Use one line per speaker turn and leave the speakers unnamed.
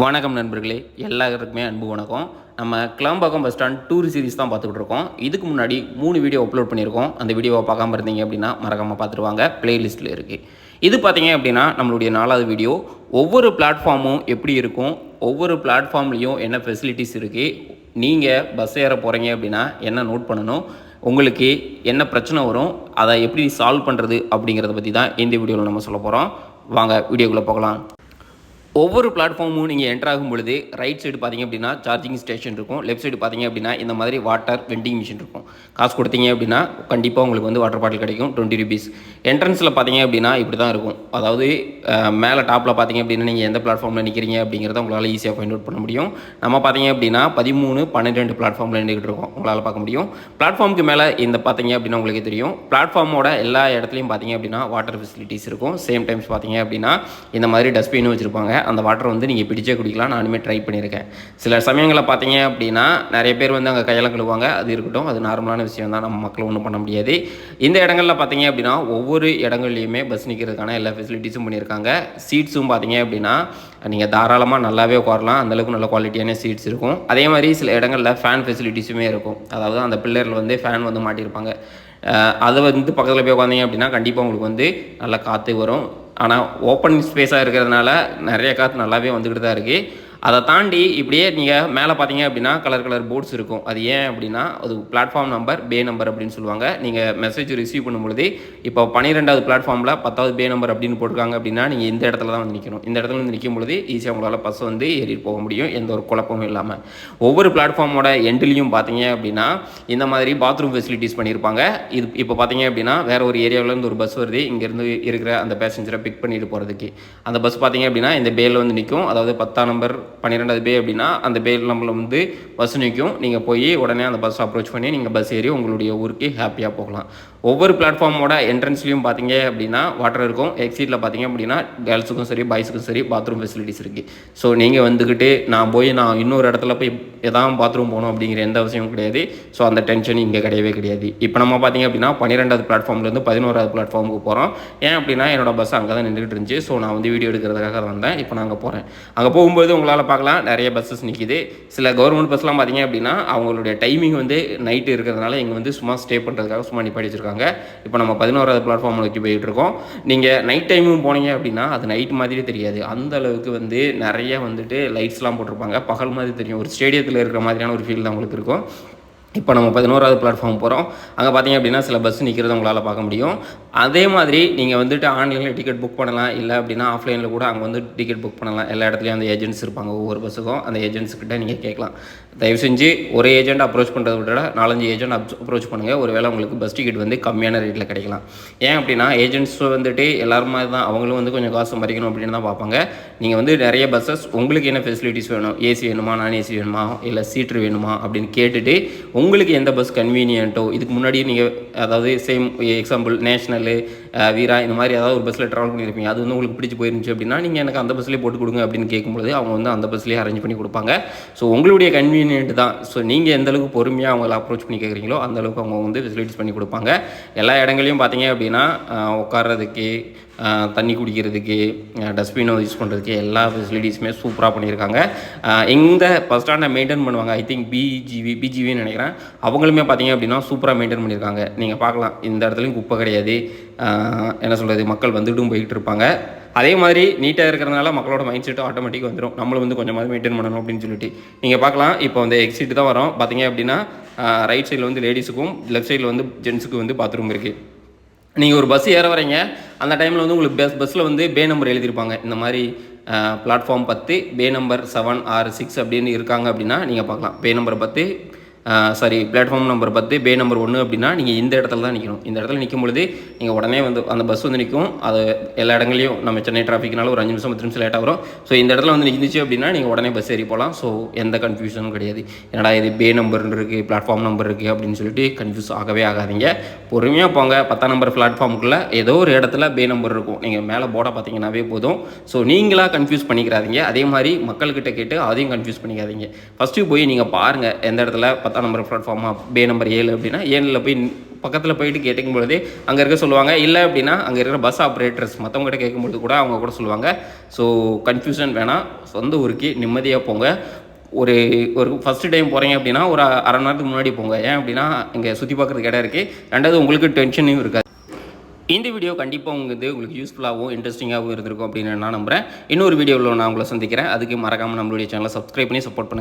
வணக்கம் நண்பர்களே எல்லாருக்குமே அன்பு வணக்கம். நம்ம Kilambakkam bus stand tour series தான் பார்த்துக்கிட்டு இருக்கோம். இதுக்கு முன்னாடி மூணு வீடியோ அப்லோட் பண்ணியிருக்கோம். அந்த வீடியோவை பார்க்காம இருந்தீங்க அப்படின்னா மறக்காமல் பார்த்துருவாங்க. பிளேலிஸ்ட்டில் இருக்குது இது பார்த்தீங்க அப்படின்னா நம்மளுடைய நாலாவது வீடியோ. ஒவ்வொரு பிளாட்ஃபார்மும் எப்படி இருக்கும்? ஒவ்வொரு பிளாட்ஃபார்ம்லேயும் என்ன ஃபெசிலிட்டிஸ் இருக்குது நீங்கள் பஸ் ஏற போகிறீங்க அப்படின்னா என்ன நோட் பண்ணணும்? உங்களுக்கு என்ன பிரச்சனை வரும்? அதை எப்படி சால்வ் பண்ணுறது அப்படிங்கிறத பற்றி தான் இந்த வீடியோவில் நம்ம சொல்ல போகிறோம் வாங்க வீடியோக்குள்ளே போகலாம். ஒவ்வொரு பிளாட்ஃபார்மும் நீங்கள் என்டர் ஆகும் பொழுது ரைட் சைடு பார்த்தீங்க அப்படின்னா சார்ஜிங் ஸ்டேஷன் இருக்கும். லெஃப்ட் சைடு பார்த்தீங்க அப்படின்னா இந்த மாதிரி வாட்டர் வெண்டிங் மிஷின் இருக்கும். காசு கொடுத்தீங்க அப்படின்னா கண்டிப்பாக உங்களுக்கு வந்து வாட்டர் பாட்டில் கிடைக்கும் டுவெண்ட்டி ருபீஸ் என்ட்ரன்ஸில் பார்த்தீங்க அப்படின்னா இப்படி தான் இருக்கும். அதாவது மேலே டாப்பில் பார்த்தீங்க அப்படின்னா நீங்கள் எந்த பிளாட்ஃபார்மில் நிற்கிறீங்க அப்படிங்கிறத உங்களால் ஈஸியாக ஃபைண்ட் அவுட் பண்ண முடியும். நம்ம பார்த்தீங்க அப்படின்னா பதிமூணு பன்னிரெண்டு பிளாட்ஃபார்மில் நின்றுக்கிட்டு இருக்கோம். உங்களால் பார்க்க முடியும். பிளாட்ஃபார்முக்கு மேலே இந்த பார்த்தீங்க அப்படின்னா உங்களுக்கு தெரியும். பிளாட்ஃபார்மோட எல்லா இடத்துலையும் பார்த்தீங்க அப்படின்னா வாட்டர் ஃபெசிலிட்டிஸ் இருக்கும். சேம் டைம்ஸ் பார்த்தீங்க அப்படின்னா இந்த மாதிரி டஸ்ட்பின் வச்சுருப்பாங்க. அந்த வாட்டர் வந்து நீங்கள் பிடிச்சே குடிக்கலாம். நானுமே ட்ரை பண்ணியிருக்கேன். சில சமயங்களில் பார்த்தீங்க அப்படின்னா நிறைய பேர் வந்து அங்கே கையெல்லாம் கழுவாங்க அது இருக்கட்டும் அது நார்மலான விஷயம் தான் நம்ம மக்கள் ஒன்றும் பண்ண முடியாது. இந்த இடங்களில் பார்த்தீங்க அப்படின்னா ஒவ்வொரு இடங்கள்லையுமே பஸ் நிற்கிறதுக்கான எல்லா ஃபெசிலிட்டிஸும் பண்ணியிருக்காங்க. சீட்ஸும் பார்த்தீங்க அப்படின்னா நீங்கள் தாராளமாக நல்லாவே உட்காரலாம். அந்தளவுக்கு நல்ல குவாலிட்டியான சீட்ஸ் இருக்கும். அதே மாதிரி சில இடங்களில் ஃபேன் ஃபெசிலிட்டிஸுமே இருக்கும். அதாவது அந்த பில்லரில் வந்து ஃபேன் வந்து மாட்டியிருப்பாங்க. அதை வந்து பக்கத்தில் போய் உட்காந்தீங்க அப்படின்னா கண்டிப்பாக உங்களுக்கு வந்து நல்ல காற்று வரும். ஆனால் ஓப்பன் ஸ்பேஸாக இருக்கிறதுனால நிறைய காற்று நல்லாவே வந்துக்கிட்டு தான் இருக்குது அதை தாண்டி இப்படியே நீங்கள் மேலே பார்த்தீங்க அப்படின்னா கலர் கலர் போர்ட்ஸ் இருக்கும். அது ஏன் அப்படின்னா அது பிளாட்ஃபார்ம் நம்பர் பே நம்பர் அப்படின்னு சொல்லுவாங்க. நீங்கள் மெசேஜ் ரிசீவ் பண்ணும்பொழுது இப்போ பன்னிரெண்டாவது பிளாட்ஃபார்மில் பத்தாவது பே நம்பர் அப்படின்னு போட்டிருக்காங்க அப்படின்னா நீங்கள் இந்த இடத்துல தான் வந்து நிற்கணும் இந்த இடத்துல வந்து நிற்கும் பொழுது ஈஸியாக உங்களால் பஸ் வந்து ஏறிட்டு போக முடியும். எந்த ஒரு குழப்பமும் இல்லாமல் ஒவ்வொரு பிளாட்ஃபார்மோட எண்ட்லேயும் பார்த்தீங்க அப்படின்னா இந்த மாதிரி பாத்ரூம் ஃபெசிலிட்டிஸ் பண்ணியிருப்பாங்க இது இப்போ பார்த்தீங்க அப்படின்னா வேற ஒரு ஏரியாவிலேருந்து ஒரு பஸ் வருது. இங்கேருந்து இருக்கிற அந்த பேசஞ்சரை பிக் பண்ணிட்டு போகிறதுக்கு அந்த பஸ் பார்த்தீங்க அப்படின்னா இந்த பேயில் வந்து நிற்கும் அதாவது பத்தாம் நம்பர் பன்னிரெண்டாவது பே அப்படின்னா அந்த பேயில் நம்மளை வந்து பஸ் நிற்கும். நீங்கள் போய் உடனே அந்த பஸ் அப்ரோச் பண்ணி நீங்கள் பஸ் ஏறி உங்களுடைய ஊருக்கு ஹாப்பியாக போகலாம். ஒவ்வொரு பிளாட்ஃபார்மோட என்ட்ரன்ஸ்லையும் பார்த்தீங்க அப்படின்னா வாட்டர் இருக்கும். எக்ஸிட்டில் பார்த்தீங்க அப்படின்னா கேர்ள்ஸுக்கும் சரி பாய்ஸுக்கும் சரி பாத்ரூம் ஃபெசிலிட்டிஸ் இருக்குது ஸோ நீங்கள் வந்துக்கிட்டு நான் போய் நான் இன்னொரு இடத்துல போய் எதாவது பாத்ரூம் போகணும் அப்படிங்கிற எந்த அவசியமும் கிடையாது. ஸோ அந்த டென்ஷன் இங்கே கிடையவே கிடையாது. இப்போ நம்ம பார்த்தீங்க அப்படின்னா பன்னிரெண்டாவது பிளாட்ஃபார்ம்லேருந்து பதினோராவது பிளாட்ஃபார்முக்கு போகிறோம் ஏன் அப்படின்னா என்னோட பஸ் அங்கே தான் நின்றுட்டு இருந்துச்சு. ஸோ நான் வந்து வீடியோ எடுக்கிறதுக்காக வந்தேன். இப்போ நான் அங்கே போகிறேன் அங்கே போகும்போது உங்களால் பார்க்கலாம். நிறைய பஸ்ஸஸ் நிற்கிது சில கவர்மெண்ட் பஸ்லாம் பார்த்தீங்க அப்படின்னா அவங்களுடைய டைமிங் வந்து நைட்டு இருக்கிறதுனால இங்கே வந்து சும்மா ஸ்டே பண்ணுறதுக்காக சும்மா நிப்பாடி வச்சிருக்காங்க. இப்போ நம்ம பதினோராவது பிளாட்ஃபார்ம் வச்சு போயிட்டு இருக்கோம். நீங்கள் நைட் டைமும் போனீங்க அப்படின்னா அது நைட் மாதிரி தெரியாது. அந்த அளவுக்கு வந்து நிறைய வந்துட்டு லைட்ஸ்லாம் போட்டிருப்பாங்க. பகல் மாதிரி தெரியும். ஒரு ஸ்டேடியத்தில் இருக்கிற மாதிரியான ஒரு ஃபீல் தான் உங்களுக்கு இருக்கும். இப்போ நம்ம பதினோராவது பிளாட்ஃபார்ம் போகிறோம் அங்கே பார்த்தீங்க அப்படின்னா சில பஸ் நிற்கிறத உங்களால் பார்க்க முடியும். அதே மாதிரி நீங்கள் வந்துட்டு ஆன்லைனில் டிக்கெட் புக் பண்ணலாம். இல்லை அப்படின்னா ஆஃப்லைனில் கூட அங்கே வந்து டிக்கெட் புக் பண்ணலாம். எல்லா இடத்துலையும் அந்த ஏஜென்ட்ஸ் இருப்பாங்க. ஒவ்வொரு பஸ்ஸுக்கும் அந்த ஏஜென்ட்ஸ்கிட்ட நீங்கள் கேட்கலாம். தயவு செஞ்சு ஒரு ஏஜென்ட் அப்ரோச் பண்ணுறத விட நாலஞ்சு ஏஜென்ட் அப்ரோச் பண்ணுங்கள் ஒரு வேளை உங்களுக்கு பஸ் டிக்கெட் வந்து கம்மியான ரேட்டில் கிடைக்கலாம். ஏன் அப்படின்னா ஏஜென்ட்ஸ் வந்துட்டு எல்லாரும் மாதிரி தான். அவங்களும் வந்து கொஞ்சம் காசு மறைக்கணும் அப்படின்னு தான் பார்ப்பாங்க. நீங்கள் வந்து நிறைய பஸ்ஸஸ் உங்களுக்கு என்ன ஃபெசிலிட்டிஸ் வேணும்? ஏசி வேணுமா? நான் ஏசி வேணுமா? இல்லை சீட்ரு வேணுமா? அப்படின்னு கேட்டுட்டு உங்களுக்கு எந்த பஸ் கன்வீனியன்ட்டோ இதுக்கு முன்னாடி நீங்கள் அதாவது சேம் எக்ஸாம்பிள் நேஷ்னலு வீரா இந்த மாதிரி ஏதாவது ஒரு பஸ்ஸில் ட்ராவல் பண்ணியிருப்பீங்க. அது வந்து உங்களுக்கு பிடிச்சி போயிருந்துச்சு அப்படின்னா நீங்கள் எனக்கு அந்த பஸ்லேயே போட்டு கொடுங்க அப்படின்னு கேட்கும்போது அவங்க வந்து அந்த பஸ்லேயே அரேஞ்ச் பண்ணி கொடுப்பாங்க. ஸோ உங்களுடைய கன்வீனியன்ட் தான். ஸோ நீங்கள் எந்த அளவுக்கு பொறுமையாக அவங்கள அப்ரோச் பண்ணி கேட்குறீங்களோ அந்த அளவுக்கு அவங்க வந்து ஃபெசிலிட்டிஸ் பண்ணி கொடுப்பாங்க. எல்லா இடங்களையும் பார்த்தீங்க அப்படின்னா உட்கார்றதுக்கு தண்ணி குடிக்கிறதுக்கு டஸ்ட்பினை யூஸ் பண்ணுறதுக்கு எல்லா ஃபெசிலிட்டிஸுமே சூப்பராக பண்ணியிருக்காங்க. அஹ், பஸ் ஸ்டாண்டை மெயின்டைன் பண்ணுவாங்க? ஐ திங்க் பிஜிவி பிஜிவின்னு நினைக்கிறேன். அவங்களுமே பார்த்தீங்க அப்படின்னா சூப்பராக மெயின்டைன் பண்ணியிருக்காங்க. நீங்கள் பார்க்கலாம். இந்த இடத்துலையும் குப்பை கிடையாது. என்ன சொல்கிறது மக்கள் வந்துட்டும் போயிட்டு இருப்பாங்க அதே மாதிரி நீட்டாக இருக்கிறதுனால மக்களோட மைண்ட் செட்டும் ஆட்டோமேட்டிக் வந்துடும் நம்மளும் வந்து கொஞ்சமாவது மெயின்டைன் பண்ணணும் அப்படின்னு சொல்லிட்டு. நீங்கள் பார்க்கலாம் இப்போ வந்து எக்ஸிட் தான் வரோம். பார்த்தீங்க அப்படின்னா ரைட் சைடில் வந்து லேடிஸுக்கும் லெஃப்ட் சைடில் வந்து ஜென்ஸுக்கும் வந்து பாத்ரூம் இருக்குது நீங்கள் ஒரு பஸ் ஏற வரீங்க அந்த டைமில் வந்து உங்களுக்கு பஸ் பஸ்ஸில் வந்து பே நம்பர் எழுதியிருப்பாங்க. இந்த மாதிரி பிளாட்ஃபார்ம் பத்து பே நம்பர் செவன் ஆறு சிக்ஸ் அப்படின்னு இருக்காங்க அப்படின்னா நீங்கள் பார்க்கலாம். பே நம்பர் பத்து சாரி பிளாட்ஃபார்ம் நம்பர் பத்து பே நம்பர் ஒன்று அப்படின்னா நீங்கள் இந்த இடத்துல தான் நிற்கணும் இந்த இடத்துல நிற்கும் பொழுது நீங்கள் உடனே வந்து அந்த பஸ் வந்து நிற்கும் அது எல்லா இடங்களையும் நம்ம சென்னை டிராஃபிக்னால ஒரு அஞ்சு நிமிஷம் பத்து நிமிஷம் லேட்டாக வரும். ஸோ இந்த இடத்துல வந்து நிற்கிச்சு அப்படின்னா நீங்கள் உடனே பஸ் ஏறி போகலாம் ஸோ எந்த கன்ஃபியூஷனும் கிடையாது. என்னடா இது பே நம்பர் இருக்குது பிளாட்ஃபார்ம் நம்பர் இருக்குது அப்படின்னு சொல்லிட்டு கன்ஃபியூஸ் ஆகவே ஆகாதீங்க. பொறுமையாக போங்க. பத்தாம் நம்பர் பிளாட்ஃபார்முக்குள்ளே ஏதோ ஒரு இடத்துல பே நம்பர் இருக்கும். நீங்கள் மேலே போர்டை பார்த்தீங்கன்னாவே போதும். ஸோ நீங்களாக கன்ஃபியூஸ் பண்ணிக்கிறாதீங்க. அதே மாதிரி மக்கள்கிட்ட கேட்டு அதையும் கன்ஃபியூஸ் பண்ணிக்காதீங்க. ஃபஸ்ட்டு போய் நீங்கள் பாருங்கள் எந்த இடத்துல பத்தாம் நம்பர் பிளாட்ஃபார்மா பே நம்பர் ஏழு அப்படின்னா ஏழில் போய் பக்கத்தில் போயிட்டு கேட்கும் பொழுது அங்கே இருக்க சொல்லுவாங்க. இல்லை அப்படின்னா அங்கே இருக்கிற பஸ் ஆப்ரேட்டர்ஸ் மற்றவங்ககிட்ட கேட்கும்பொழுது கூட அவங்க கூட சொல்லுவாங்க. ஸோ கன்ஃபியூஷன் வேணாம். சொந்த ஊருக்கு நிம்மதியாக போங்க. ஒரு ஒரு ஃபஸ்ட்டு டைம் போகிறீங்க அப்படின்னா ஒரு அரை மணி நேரத்துக்கு முன்னாடி போங்க. ஏன் அப்படின்னா இங்கே சுற்றி பார்க்குறதுக்கு இடம் இருக்குது ரெண்டாவது உங்களுக்கு டென்ஷனையும் இருக்காது. இந்த வீடியோ கண்டிப்பாக உங்களுக்கு உங்களுக்கு யூஸ்ஃபுல்லாகவும் இன்ட்ரெஸ்டிங்காகவும் இருந்திருக்கும் அப்படின்னு நான் நம்புகிறேன் இன்னொரு வீடியோவில் நான் உங்களை சந்திக்கிறேன். அதுக்கு மறக்காமல் நம்மளுடைய சேனலை சப்ஸ்கிரைப் பண்ணி சப்போர்ட் பண்ணுங்கள்